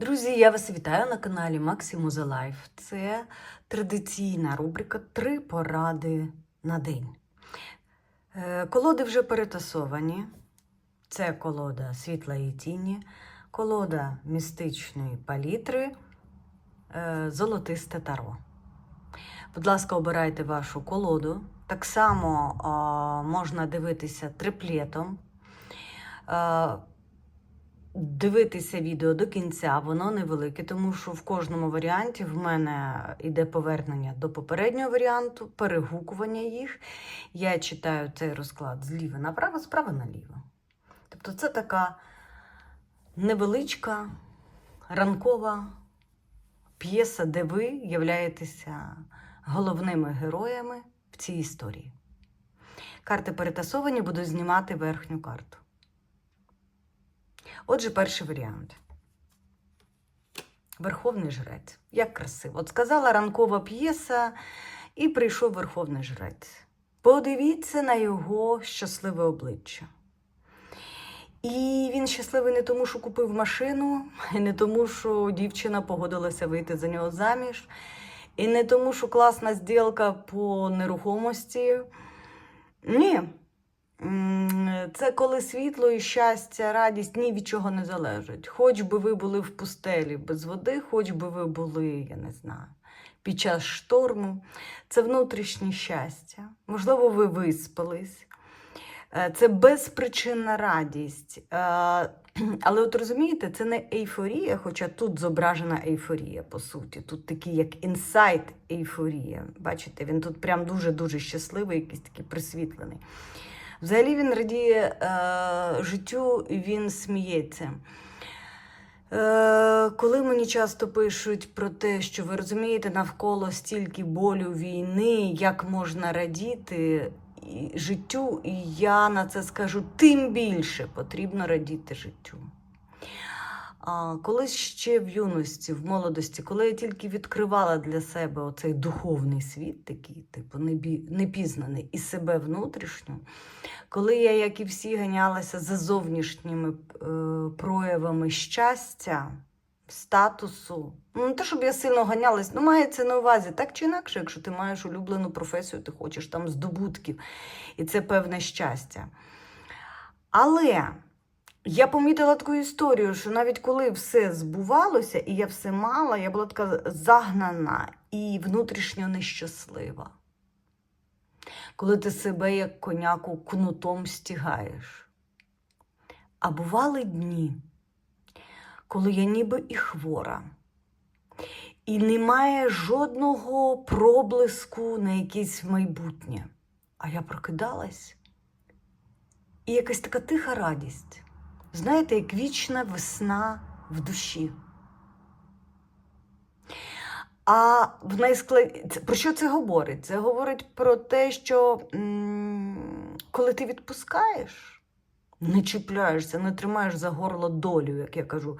Друзі, я вас вітаю на каналі Максиму за Лайф. Це традиційна рубрика Три поради на день. Е, Колоди вже перетасовані. Це колода світла і тіні, колода містичної палітри, е, золотисте таро. Будь ласка, обирайте вашу колоду. Так само можна дивитися триплетом. Дивитися відео до кінця, воно невелике, тому що в кожному варіанті в мене йде повернення до попереднього варіанту, перегукування їх. Я читаю цей розклад зліва направо, справа наліво. Тобто це така невеличка ранкова п'єса, де ви являєтеся головними героями в цій історії. Карти перетасовані, буду знімати верхню карту. Отже, перший варіант. Верховний жрець. Як красиво. От сказала ранкова п'єса, і прийшов Верховний жрець. Подивіться на його щасливе обличчя. І він щасливий не тому, що купив машину, і не тому, що дівчина погодилася вийти за нього заміж, і не тому, що класна зділка по нерухомості. Ні. Це коли світло і щастя, радість ні від чого не залежать. Хоч би ви були в пустелі без води, хоч би ви були, я не знаю, під час шторму. Це внутрішнє щастя. Можливо, ви виспались. Е, Це безпричинна радість. Е, Але от розумієте, це не ейфорія, хоча тут зображена ейфорія, по суті. Тут такий як інсайт ейфорія. Бачите, він тут прям дуже-дуже щасливий, якийсь такий присвітлений. Взагалі він радіє е, життю він сміється. Е, коли мені часто пишуть про те, що ви розумієте, навколо стільки болю війни, як можна радіти життю, і я на це скажу, тим більше потрібно радіти життю. Колись ще в юності, в молодості, коли я тільки відкривала для себе оцей духовний світ, такий, типу, непізнаний, і себе внутрішню, коли я, як і всі, ганялася за зовнішніми е, проявами щастя, статусу. Ну, не те, щоб я сильно ганялась, ну мається на увазі, так чи інакше, якщо ти маєш улюблену професію, ти хочеш там здобутків, і це певне щастя. Але я помітила таку історію, що навіть коли все збувалося, і я все мала, я була така загнана і внутрішньо нещаслива. Коли ти себе як коняку кнутом стягаєш. А бували дні, коли я ніби і хвора, і немає жодного проблиску на якесь майбутнє. А я прокидалась, і якась така тиха радість. Знаєте, як вічна весна в душі. А в найсклад... про що це говорить? Це говорить про те, що коли ти відпускаєш, не чіпляєшся, не тримаєш за горло долю, як я кажу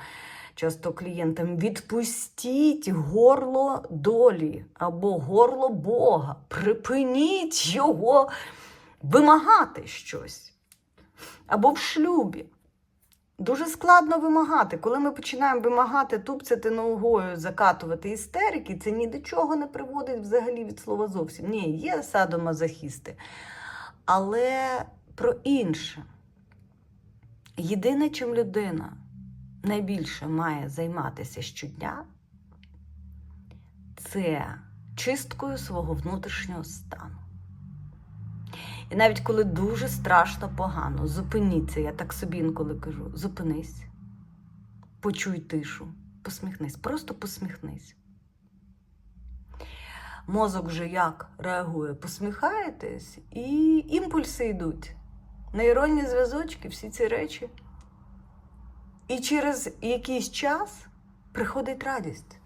часто клієнтам, відпустіть горло долі або горло Бога. Припиніть його вимагати щось. Або в шлюбі. Дуже складно вимагати. Коли ми починаємо вимагати, тупцяти ногою, закатувати істерики, це ні до чого не приводить взагалі від слова зовсім. Ні, є садомазохісти. Але про інше. Єдине, чим людина найбільше має займатися щодня, це чисткою свого внутрішнього стану. І навіть коли дуже страшно погано, зупиніться, я так собі інколи кажу: зупинись, почуй тишу, посміхнись, просто посміхнись. Мозок же як реагує? Посміхаєтесь, і імпульси йдуть. Нейронні зв'язочки, всі ці речі. І через якийсь час приходить радість.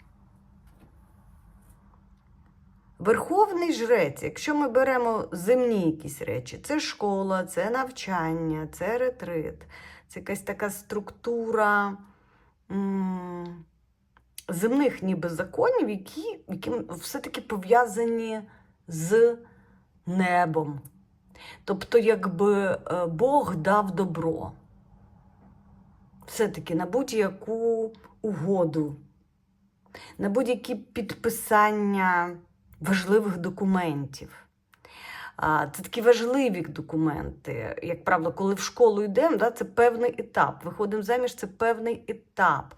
Верховний жрець, якщо ми беремо земні якісь речі, це школа, це навчання, це ретрит, це якась така структура м, земних ніби законів, які, які все-таки пов'язані з небом. Тобто, якби е, Бог дав добро. все-таки на будь-яку угоду, на будь-які підписання важливих документів. Це такі важливі документи. Як правило, коли в школу йдемо, да, це певний етап. Виходимо заміж, це певний етап.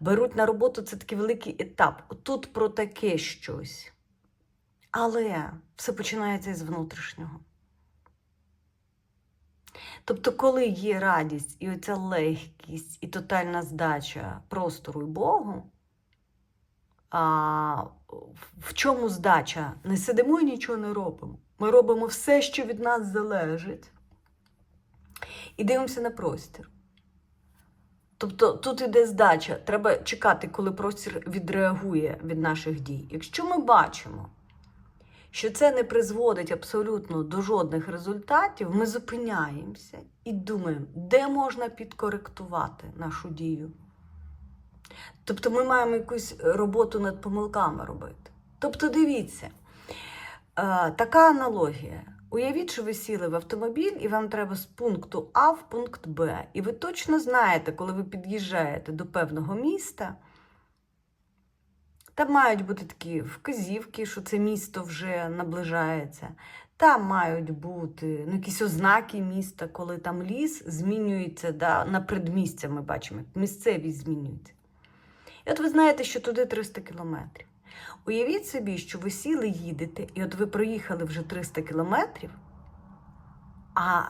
Беруть на роботу це такий великий етап. Тут про таке щось. Але все починається із внутрішнього. Тобто, коли є радість і оця легкість, і тотальна здача простору і Богу, а в чому здача? Не сидимо і нічого не робимо. Ми робимо все, що від нас залежить, і дивимося на простір. Тобто тут іде здача. Треба чекати, коли простір відреагує від наших дій. Якщо ми бачимо, що це не призводить абсолютно до жодних результатів, ми зупиняємося і думаємо, де можна підкоректувати нашу дію. Тобто ми маємо якусь роботу над помилками робити. Тобто, дивіться, е, така аналогія. Уявіть, що ви сіли в автомобіль, і вам треба з пункту А в пункт Б. І ви точно знаєте, коли ви під'їжджаєте до певного міста, там мають бути такі вказівки, що це місто вже наближається. Там мають бути ну, якісь ознаки міста, коли там ліс змінюється да, на предмістя, ми бачимо, місцевість змінюється. І от ви знаєте, що туди 300 кілометрів. Уявіть собі, що ви сіли, їдете, і от ви проїхали вже 300 кілометрів, а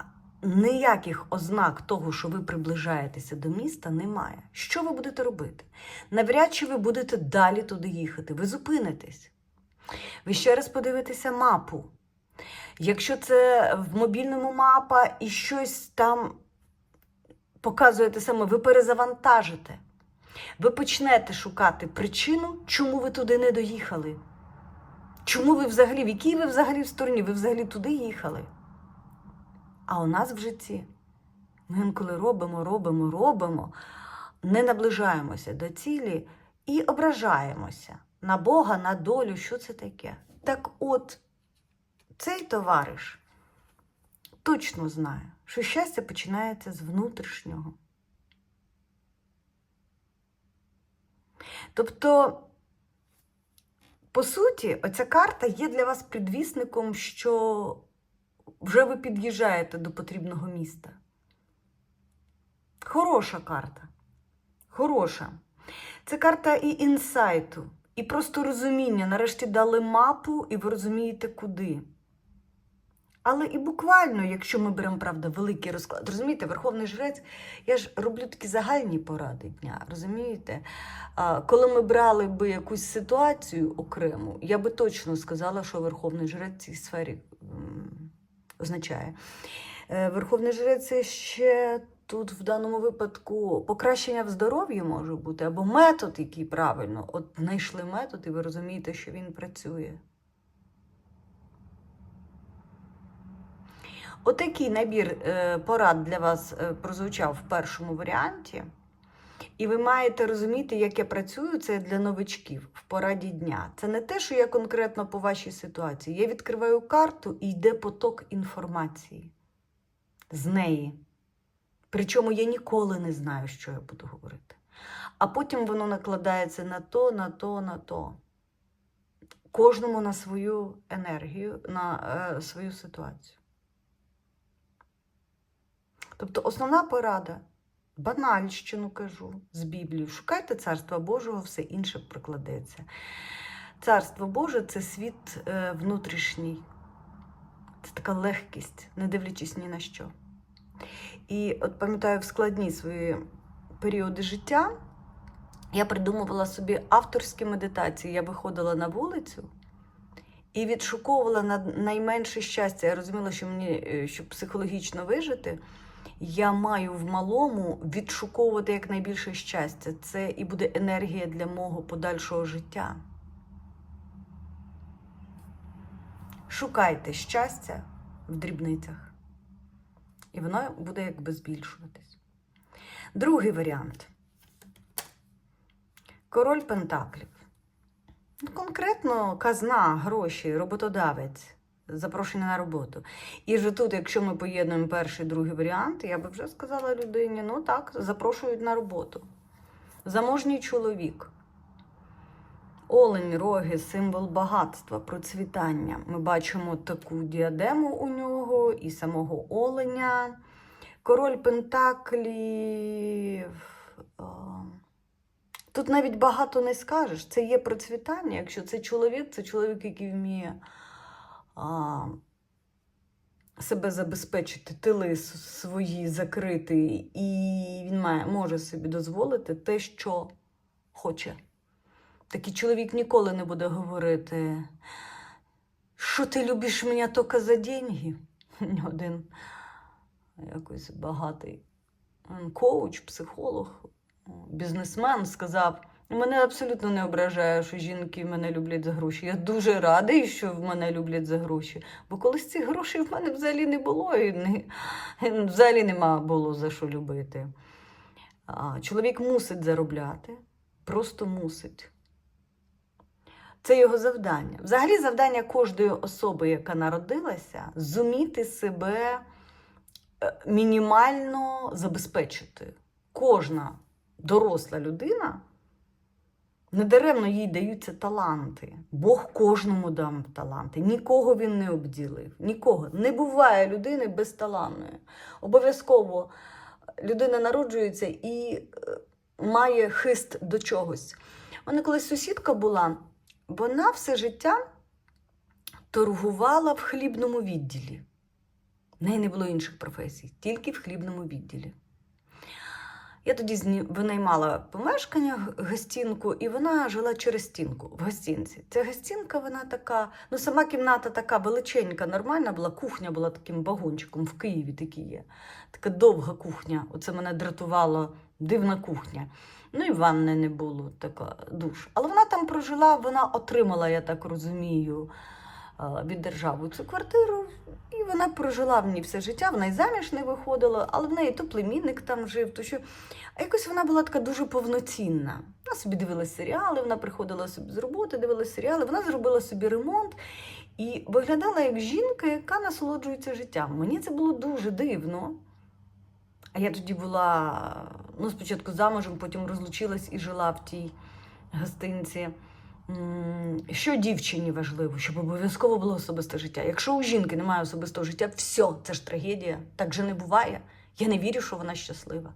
ніяких ознак того, що ви приближаєтеся до міста, немає. Що ви будете робити? Навряд чи ви будете далі туди їхати. Ви зупинитесь. Ви ще раз подивитеся мапу. Якщо це в мобільному мапа і щось там показує те саме, ви перезавантажите. Ви почнете шукати причину, чому ви туди не доїхали. Чому ви взагалі, в якій ви взагалі в стороні? Ви взагалі туди їхали. А у нас в житті ми інколи робимо, робимо, робимо, не наближаємося до цілі і ображаємося на Бога, на долю. Що це таке? Так от, цей товариш точно знає, що щастя починається з внутрішнього. Тобто, по суті, оця карта є для вас підвісником, що вже ви під'їжджаєте до потрібного міста. Хороша карта. Хороша. Це карта і інсайту, і просто розуміння. Нарешті дали мапу, і ви розумієте, куди. Але і буквально, якщо ми беремо, правда, великий розклад, розумієте, Верховний Жрець, я ж роблю такі загальні поради дня, розумієте? А, коли ми брали би якусь ситуацію окрему, я би точно сказала, що Верховний Жрець в цій сфері м, означає. Е, Верховний Жрець ще тут в даному випадку покращення в здоров'ї може бути, або метод, який правильно. От знайшли метод, і ви розумієте, що він працює. Отакий набір е, порад для вас е, прозвучав в першому варіанті. І ви маєте розуміти, як я працюю, це для новичків в пораді дня. Це не те, що я конкретно по вашій ситуації. Я відкриваю карту і йде поток інформації з неї. Причому я ніколи не знаю, що я буду говорити. А потім воно накладається на то, на то, на то. Кожному на свою енергію, на е, свою ситуацію. Тобто основна порада, банальщину кажу з Біблії. Шукайте Царства Божого, все інше прикладеться. Царство Боже це світ е, внутрішній, це така легкість, не дивлячись ні на що. І от пам'ятаю, в складні свої періоди життя я придумувала собі авторські медитації. Я виходила на вулицю і відшуковувала на найменше щастя. Я розуміла, що мені, е, щоб психологічно вижити, я маю в малому відшуковувати якнайбільше щастя. Це і буде енергія для мого подальшого життя. Шукайте щастя в дрібницях. І воно буде якби збільшуватись. Другий варіант. Король Пентаклів. Ну, Конкретно казна, гроші, роботодавець, запрошення на роботу. І вже тут, якщо ми поєднуємо перший і другий варіант, я би вже сказала людині: ну так, запрошують на роботу. Заможній чоловік. Олень, роги, символ багатства, процвітання. Ми бачимо таку діадему у нього і самого оленя. Король Пентаклів. Тут навіть багато не скажеш. Це є процвітання. Якщо це чоловік, це чоловік, який вміє себе забезпечити, тили свої закрити, і він має, може собі дозволити те, що хоче. Такий чоловік ніколи не буде говорити, що ти любиш мене тільки за деньги. Один якось багатий коуч, психолог, бізнесмен сказав: мене абсолютно не ображає, що жінки мене люблять за гроші. Я дуже радий, що в мене люблять за гроші. Бо колись цих грошей в мене взагалі не було, і не, взагалі нема було за що любити. А, чоловік мусить заробляти, просто мусить. Це його завдання. Взагалі, завдання кожної особи, яка народилася, зуміти себе е, мінімально забезпечити. Кожна доросла людина, недаремно їй даються таланти. Бог кожному дав таланти. Нікого він не обділив. Нікого. Не буває людини безталанної. Обов'язково людина народжується і е, має хист до чогось. Мене колись сусідка була, вона все життя торгувала в хлібному відділі. В неї не було інших професій, тільки в хлібному відділі. Я тоді винаймала помешкання, гостінку, і вона жила через стінку в гостінці. Ця гостінка, вона така, ну сама кімната така величенька, нормальна була. Кухня була таким вагончиком в Києві такі є. Така довга кухня. Оце мене дратувало, дивна кухня. Ну і ванни не було, така душ. Але вона там прожила, вона отримала, я так розумію, від держави цю квартиру. І вона прожила в ній все життя, вона й заміж не виходила, але в неї то племінник там жив, то що. Якось вона була така дуже повноцінна. Вона собі дивилася серіали, вона приходила собі з роботи, дивилася серіали, вона зробила собі ремонт і виглядала як жінка, яка насолоджується життям. Мені це було дуже дивно. А я тоді була ну, спочатку замужем, потім розлучилась і жила в тій гостинці. Що дівчині важливо, щоб обов'язково було особисте життя. Якщо у жінки немає особистого життя, все, це ж трагедія. Так же не буває. Я не вірю, що вона щаслива.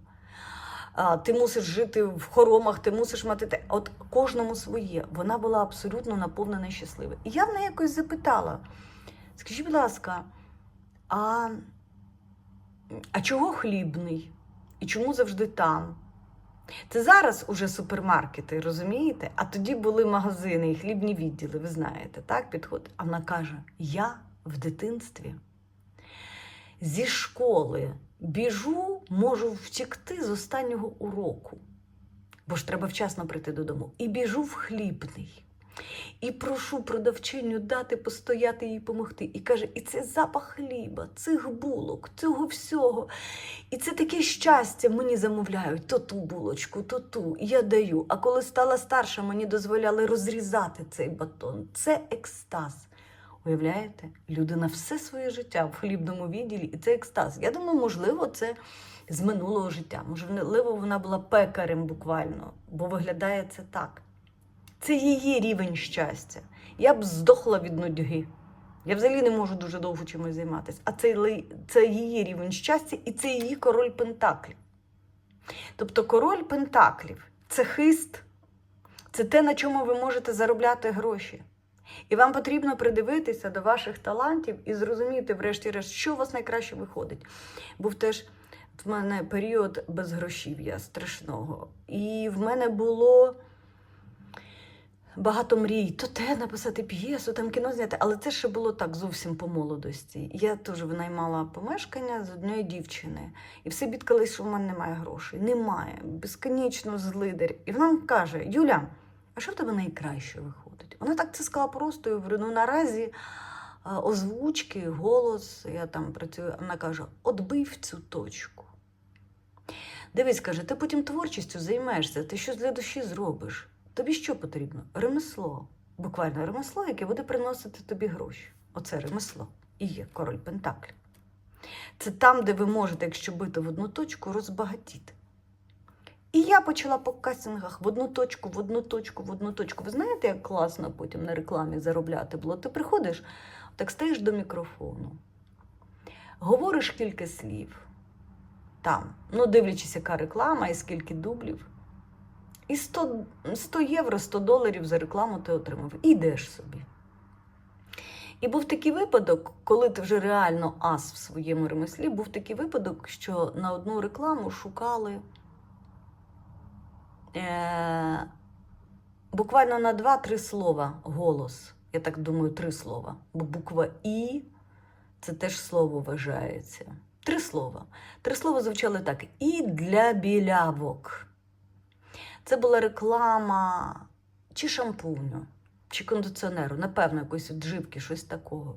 Ти мусиш жити в хоромах, ти мусиш мати те. От кожному своє. Вона була абсолютно наповнена і щаслива. І я в неї якось запитала: скажіть, будь ласка, а, а чого хлібний? І чому завжди там? Це зараз уже супермаркети, розумієте? А тоді були магазини і хлібні відділи, ви знаєте, так підходить. А вона каже: Я в дитинстві зі школи біжу, можу втікти з останнього уроку, бо ж треба вчасно прийти додому. І біжу в хлібний. І прошу продавчиню дати постояти їй помогти. І каже, і це запах хліба, цих булок, цього всього. І це таке щастя мені замовляють то ту булочку, то ту. Я даю. А коли стала старша, мені дозволяли розрізати цей батон. Це екстаз. Уявляєте? Людина все своє життя в хлібному відділі, і це екстаз. Я думаю, можливо, це з минулого життя. Можливо, вона була пекарем буквально, бо виглядає це так. Це її рівень щастя. Я б здохла від нудьги. Я взагалі не можу дуже довго чимось займатися. А це, це її рівень щастя і це її король Пентаклів. Тобто король Пентаклів це хист, це те, на чому ви можете заробляти гроші. І вам потрібно придивитися до ваших талантів і зрозуміти, врешті-решт, що у вас найкраще виходить. Був теж в мене період без безгрошів'я страшного. І в мене було багато мрій. То те написати п'єсу, там кіно зняти, але це ще було так зовсім по молодості. Я теж винаймала помешкання з однієї дівчини. І все бідкались, що в мене немає грошей. Немає. Безконечно злидар. І вона каже: Юля, а що в тебе найкраще виходить? Вона так це сказала просто. Я говорю, ну наразі озвучки, голос, я там працюю. Вона каже: от бив цю точку. Дивись, каже, ти потім творчістю займешся, ти щось для душі зробиш. Тобі що потрібно? Ремесло. Буквально ремесло, яке буде приносити тобі гроші. Оце ремесло і є король Пентаклів. Це там, де ви можете, якщо бити в одну точку, розбагатіти. І я почала по кастингах в одну точку, в одну точку, в одну точку. Ви знаєте, як класно потім на рекламі заробляти було? Ти приходиш, так стаєш до мікрофону, говориш кілька слів там, ну, дивлячись, яка реклама і скільки дублів. І 100, 100 євро, 100 доларів за рекламу ти отримав. І йдеш собі. І був такий випадок, коли ти вже реально ас в своєму ремеслі, був такий випадок, що на одну рекламу шукали е- буквально на два-три слова голос. Я так думаю, три слова. Бо буква І це теж слово вважається. Три слова. Три слова звучали так: і для білявок. Це була реклама чи шампуню, чи кондиціонеру, напевно, якоїсь дживки, щось такого.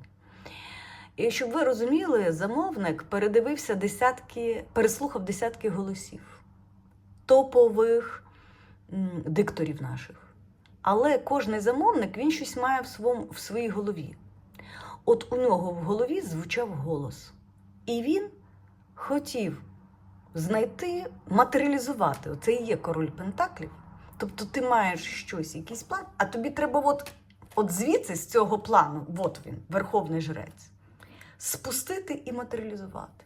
І щоб ви розуміли, замовник передивився десятки, переслухав десятки голосів топових дикторів наших. Але кожний замовник він щось має в, своєму, в своїй голові. От у нього в голові звучав голос. І він хотів знайти, матеріалізувати. Оце і є король Пентаклів. Тобто ти маєш щось, якийсь план, а тобі треба от, от звідси, з цього плану, от він, верховний жрець, спустити і матеріалізувати.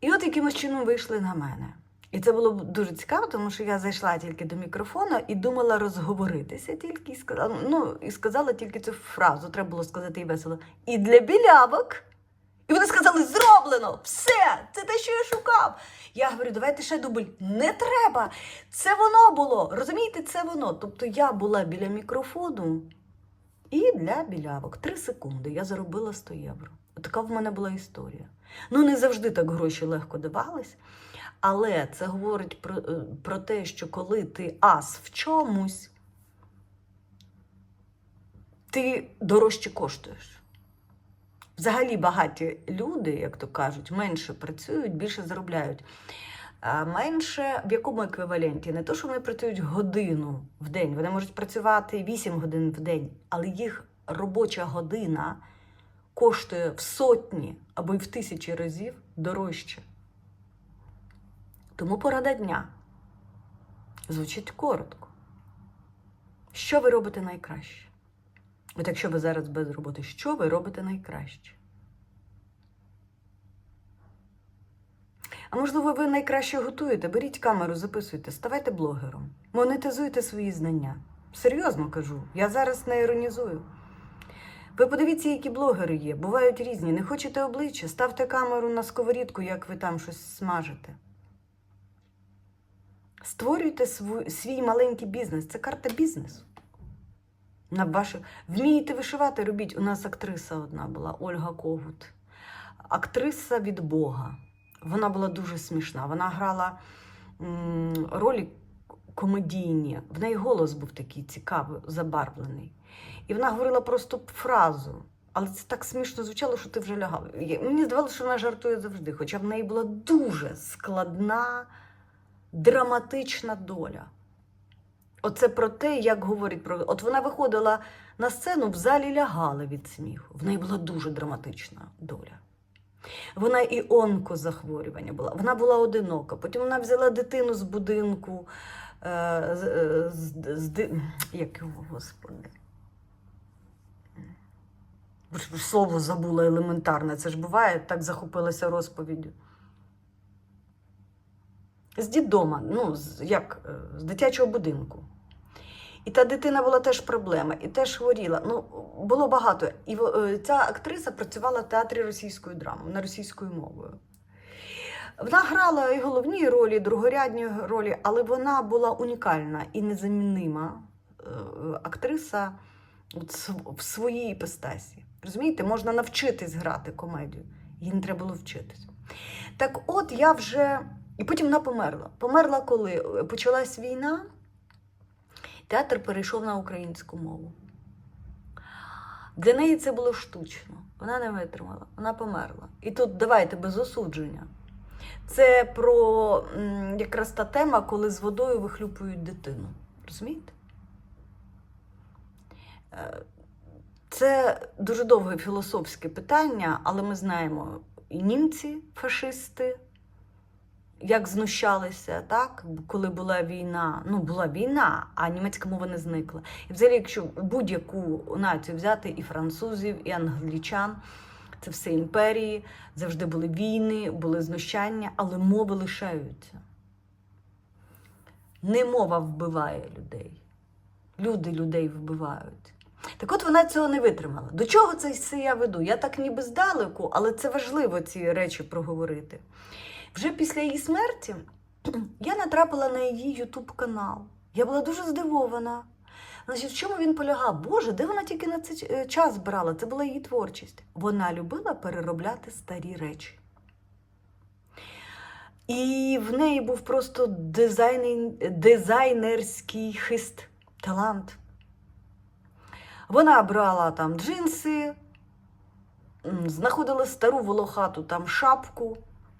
І от якимось чином вийшли на мене. І це було дуже цікаво, тому що я зайшла тільки до мікрофону і думала розговоритися тільки і сказала, ну, і сказала тільки цю фразу. Треба було сказати і весело. І для білявок. І вони сказали: зроблено! Все! Це те, що я шукав. Я говорю, давайте ще дубль. Не треба. Це воно було. Розумієте, це воно. Тобто я була біля мікрофону і для білявок. Три секунди я заробила 100 євро. Така в мене була історія. Ну, не завжди так гроші легко давались. Але це говорить про, е, про те, що коли ти ас в чомусь, ти дорожче коштуєш. Взагалі багаті люди, як то кажуть, менше працюють, більше заробляють. А менше в якому еквіваленті? Не то, що вони працюють годину в день, вони можуть працювати 8 годин в день, але їх робоча година коштує в сотні або й в тисячі разів дорожче. Тому порада дня звучить коротко. Що ви робите найкраще? От якщо ви зараз без роботи, що ви робите найкраще? А можливо, ви найкраще готуєте? Беріть камеру, записуйте, ставайте блогером, монетизуйте свої знання. Серйозно кажу, я зараз не іронізую. Ви подивіться, які блогери є, бувають різні. Не хочете обличчя, ставте камеру на сковорідку, як ви там щось смажите. Створюйте свій, маленький бізнес. Це карта бізнесу. На вашу... Вмієте вишивати, робіть. У нас актриса одна була, Ольга Когут. Актриса від Бога. Вона була дуже смішна. Вона грала ролі комедійні. В неї голос був такий цікавий, забарвлений. І вона говорила просто фразу. Але це так смішно звучало, що ти вже лягав. Мені здавалося, що вона жартує завжди, хоча в неї була дуже складна, драматична доля. Оце про те, як говорять про. От вона виходила на сцену, в залі лягала від сміху. В неї була дуже драматична доля. Вона і онкозахворювання була. Вона була одинока. Потім вона взяла дитину з будинку. Е, з, е, з, з, як його, господи. Слово забула елементарне. Це ж буває, так захопилася розповіддю. З дідома, ну, з, як, е, з дитячого будинку. І та дитина була теж проблема, і теж хворіла. Ну, було багато. І е, ця актриса працювала в театрі російської драми, вона російською мовою. Вона грала і головні ролі, і другорядні ролі, але вона була унікальна і незамінима е, актриса в своїй іпостасі. Розумієте, можна навчитись грати комедію. Їй не треба було вчитись. Так от я вже. І потім вона померла. Померла коли Е, почалась війна, театр перейшов на українську мову. Для неї це було штучно. Вона не витримала, вона померла. І тут давайте без осудження. Це про якраз та тема, коли з водою вихлюпують дитину. Розумієте? Е, Це дуже довге філософське питання, але ми знаємо і німці, фашисти, як знущалися, так? коли була війна. Ну, була війна, а німецька мова не зникла. І взагалі, якщо будь-яку націю взяти і французів, і англічан, це все імперії, завжди були війни, були знущання, але мови лишаються. Не мова вбиває людей. Люди людей вбивають. Так от вона цього не витримала. До чого це я веду? Я так ніби здалеку, але це важливо ці речі проговорити. Вже після її смерті я натрапила на її Ютуб канал. Я була дуже здивована. Значить, в чому він полягав? Боже, де вона тільки на цей е, час брала? Це була її творчість. Вона любила переробляти старі речі. І в неї був просто дизайн... дизайнерський хист, талант. Вона брала там джинси, знаходила стару волохату там шапку.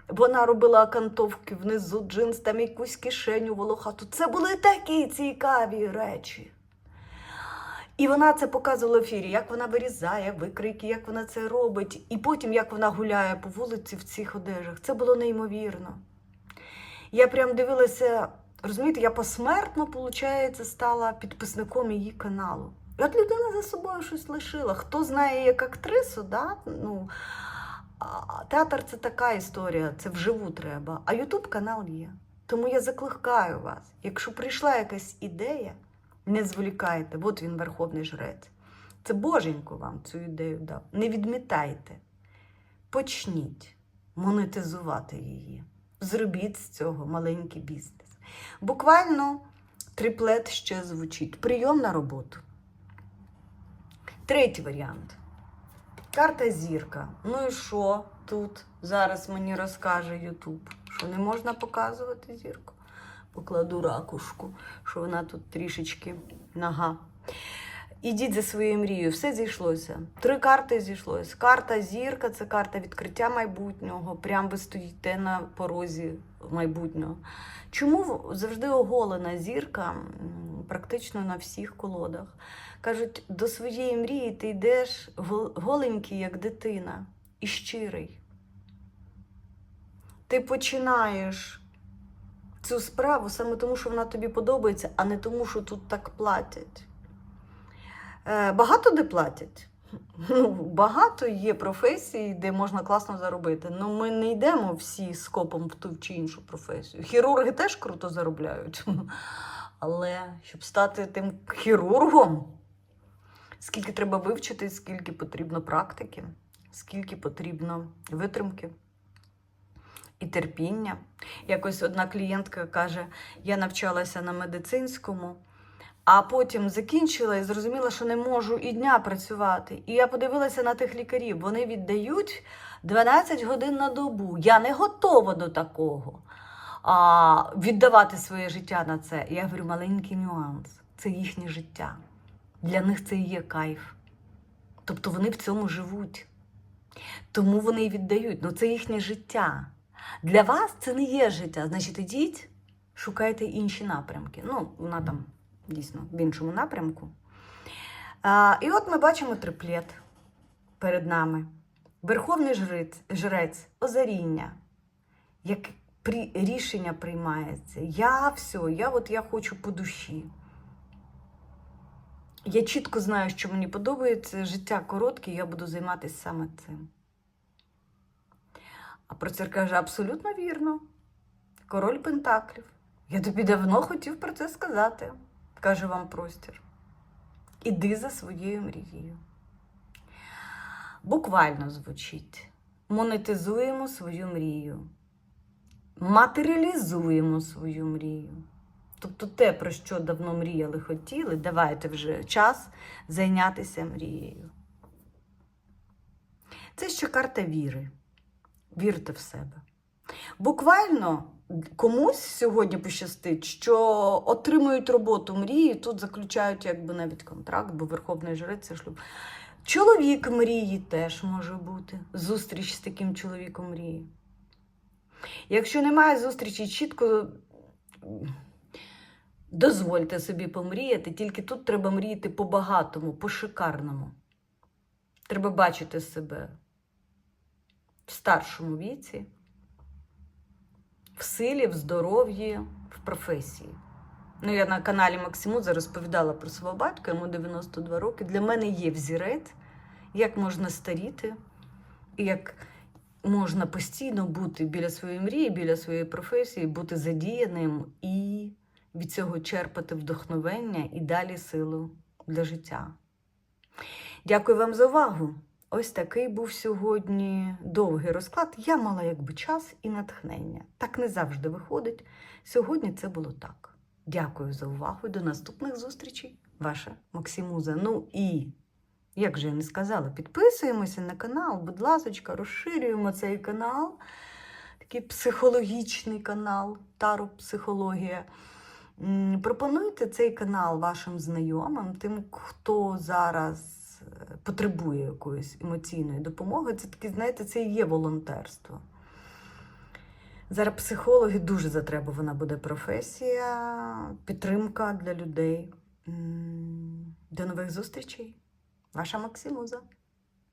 Вона робила окантовки внизу джинс, там якусь кишеню волохату. Це були такі цікаві речі. І вона це показувала в ефірі, як вона вирізає викрики, як вона це робить, і потім як вона гуляє по вулиці в цих одежах. Це було неймовірно. Я прям дивилася, розумієте, я посмертно, виходить, стала підписником її каналу. І от людина за собою щось лишила. Хто знає як актрису, да? ну, театр це така історія, це вживу треба. А Ютуб канал є. Тому я закликаю вас, якщо прийшла якась ідея, не зволікайте, от він верховний жрець. Це Боженько вам цю ідею дав. Не відмітайте. Почніть монетизувати її. Зробіть з цього маленький бізнес. Буквально триплет ще звучить. Прийом на роботу. Третій варіант. Карта зірка. Ну і що тут зараз мені розкаже Ютуб? Що не можна показувати зірку? Покладу ракушку, що вона тут трішечки нога. Ідіть за своєю мрією, все зійшлося. Три карти зійшлося. Карта зірка це карта відкриття майбутнього. Прям ви стоїте на порозі майбутнього. Чому завжди оголена зірка практично на всіх колодах? Кажуть, до своєї мрії ти йдеш голенький, як дитина, і щирий. Ти починаєш цю справу саме тому, що вона тобі подобається, а не тому, що тут так платять. Е, Багато де платять. Ну, багато є професій, де можна класно заробити. Ну, ми не йдемо всі скопом в ту чи іншу професію. Хірурги теж круто заробляють. Але щоб стати тим хірургом, скільки треба вивчити, скільки потрібно практики, скільки потрібно витримки і терпіння. Якось одна клієнтка каже: я навчалася на медицинському. А потім закінчила і зрозуміла, що не можу і дня працювати. І я подивилася на тих лікарів. Вони віддають 12 годин на добу. Я не готова до такого. А, віддавати своє життя на це. Я говорю, маленький нюанс. Це їхнє життя. Для них це і є кайф. Тобто вони в цьому живуть. Тому вони і віддають. Ну це їхнє життя. Для вас це не є життя. Значить, ідіть, шукайте інші напрямки. Ну, вона там дійсно в іншому напрямку. А, і от ми бачимо триплет перед нами. Верховний жрець, жрець озаріння, як при, рішення приймається. Я все, я от я хочу по душі. Я чітко знаю, що мені подобається. Життя коротке, я буду займатися саме цим. А про це каже абсолютно вірно. Король Пентаклів. Я тобі давно хотів про це сказати, каже вам простір. Іди за своєю мрією. Буквально звучить. Монетизуємо свою мрію. Матеріалізуємо свою мрію. Тобто те, про що давно мріяли, хотіли, давайте вже час зайнятися мрією. Це ще карта віри. Вірте в себе. Буквально комусь сьогодні пощастить, що отримують роботу мрії, тут заключають якби навіть контракт, бо Верховний Жрець це шлюб. Чоловік мрії теж може бути. Зустріч з таким чоловіком мрії. Якщо немає зустрічі, чітко дозвольте собі помріяти, тільки тут треба мріяти по-багатому, по-шикарному. Треба бачити себе в старшому віці, в силі, в здоров'ї, в професії. Ну, я на каналі Максимуза розповідала про свого батька, йому 92 роки. Для мене є взірець, як можна старіти, як можна постійно бути біля своєї мрії, біля своєї професії, бути задіяним і від цього черпати вдохновення і далі силу для життя. Дякую вам за увагу. Ось такий був сьогодні довгий розклад. Я мала якби час і натхнення. Так не завжди виходить. Сьогодні це було так. Дякую за увагу до наступних зустрічей. Ваша Максимуза. Ну і, як же я не сказала, підписуємося на канал, будь ласочка, розширюємо цей канал. Такий психологічний канал, таро-психологія. Пропонуйте цей канал вашим знайомим, тим, хто зараз потребує якоїсь емоційної допомоги. Це таке, знаєте, це і є волонтерство. Зараз психологи дуже затребувана буде професія, підтримка для людей. До нових зустрічей. Ваша Максимуза.